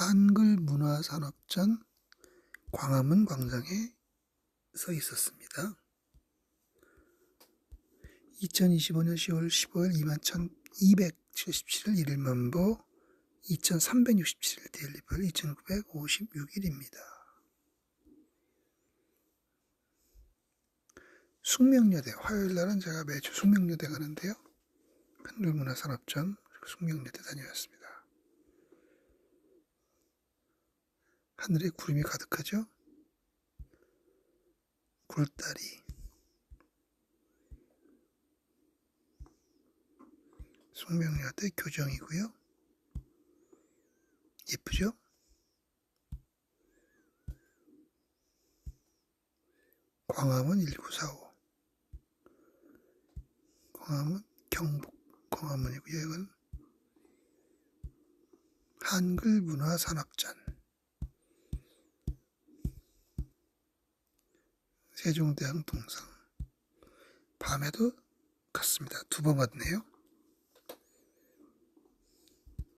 한글문화산업전 광화문 광장에 서 있었습니다. 2025년 10월 15일 21,277일 일일만보 2,367일 데일리별 2,956일입니다. 숙명여대 화요일 날은 제가 매주 숙명여대 가는데요. 한글문화산업전 숙명여대 다녀왔습니다. 하늘에 구름이 가득하죠? 굴다리 숙명여대 교정이고요. 예쁘죠? 광화문 1945 광화문 경북 광화문이고요. 이건 한글 문화 산업 세종대왕 동상 밤에도 갔습니다. 두 번 갔네요.